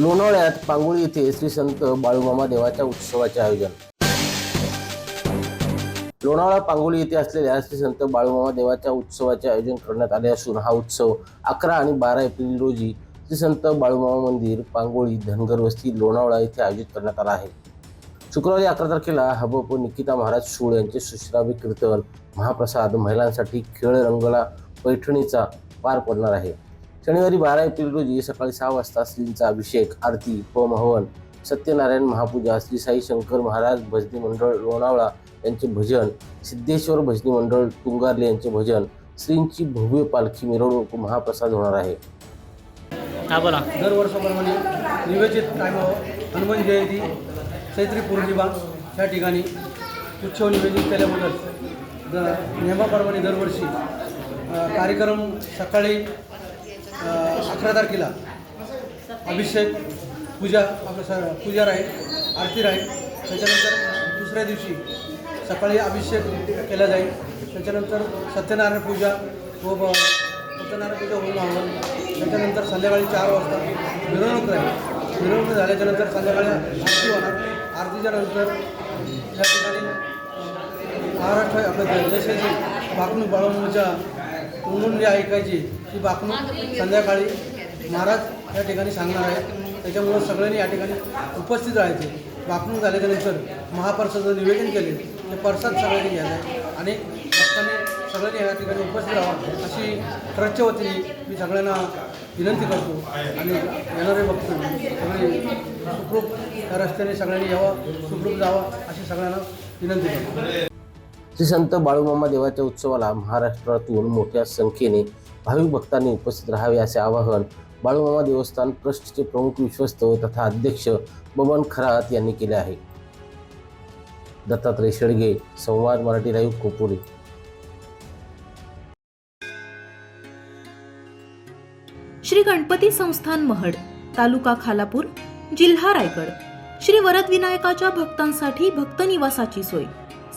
लोणावळ्यात पांगोळी येथे श्री संत बाळूमामा देवाच्या उत्सवाचे आयोजन. लोणावळा पांगोळी येथे असलेल्या श्री संत बाळूमामा देवाच्या उत्सवाचे आयोजन करण्यात आले असून हा उत्सव अकरा आणि बारा एप्रिल रोजी श्री संत बाळूमामा मंदिर पांगोळी धनगर वस्ती लोणावळा येथे आयोजित करण्यात आला आहे. शुक्रवारी अकरा तारखेला हबप निकिता महाराज शूळ यांचे सुश्राव्य कीर्तन महाप्रसाद महिलांसाठी खेळ रंगला पैठणीचा पार पडणार आहे. शनिवारी बारा एप्रिल रोजी सकाळी सहा वाजता श्रींचा अभिषेक आरती होम हवन सत्यनारायण महापूजा श्री साई शंकर महाराज भजनी मंडळ लोणावळा यांचे भजन सिद्धेश्वर भजनी मंडळ तुंगारले यांचे भजन श्रींची भव्य पालखी मिरवणूक महाप्रसाद होणार आहे. हा बोला. दरवर्षाप्रमाणे नियोजित टायमावर हनुमान जयंती चैत्री पौर्णिमा या ठिकाणी उत्सव नियोजित केल्याबद्दल द नियमाप्रमाणे दरवर्षी कार्यक्रम सकाळी अकरा तारखेला अभिषेक पूजा आपलं स पूजा राहील आरती राहील त्याच्यानंतर दुसऱ्या दिवशी सकाळी अभिषेक केला जाईल. त्याच्यानंतर सत्यनारायण पूजा व सत्यनारायण पूजा होऊन हवन त्याच्यानंतर संध्याकाळी चार वाजता मिरवणूक राहील. मिरवणूक झाल्याच्यानंतर संध्याकाळी आरती होणार. आरतीच्या नंतर या ठिकाणी महाराष्ट्र आपलं जशाची बाकणूक बाळूमाच्या तोंडून जे ऐकायची. ही बातमी संध्याकाळी महाराज या ठिकाणी सांगणार आहेत. त्याच्यामुळं सगळ्यांनी या ठिकाणी उपस्थित राहायचे. बातमी झाल्याच्यानंतर महापरसाचं निवेदन केले. ते परसाद सगळ्यांनी घ्यायला आहे. आणि भक्तांनी सगळ्यांनी या ठिकाणी उपस्थित राहावं अशी ट्रस्टच्या वतीने मी सगळ्यांना विनंती करतो. आणि येणारे भक्त सगळे सुखरूप त्या रस्त्याने सगळ्यांनी यावं सुखरूप जावं अशी सगळ्यांना विनंती करतो. श्री संत बाळूमामा देवाच्या उत्सवाला महाराष्ट्रातून मोठ्या संख्येने भाविक भक्तांनी उपस्थित राहावे असे आवाहन बाळूमामा देवस्थान ट्रस्टचे प्रमुख विश्वस्त तथा अध्यक्ष बबन खरात यांनी केले आहे. दत्तात्रय शेडगे संवाद मराठी लाईव्ह कोपुरी. श्री गणपती संस्थान महड तालुका खालापूर जिल्हा रायगड. श्री वरदविनायकाच्या भक्तांसाठी भक्त निवासाची सोय.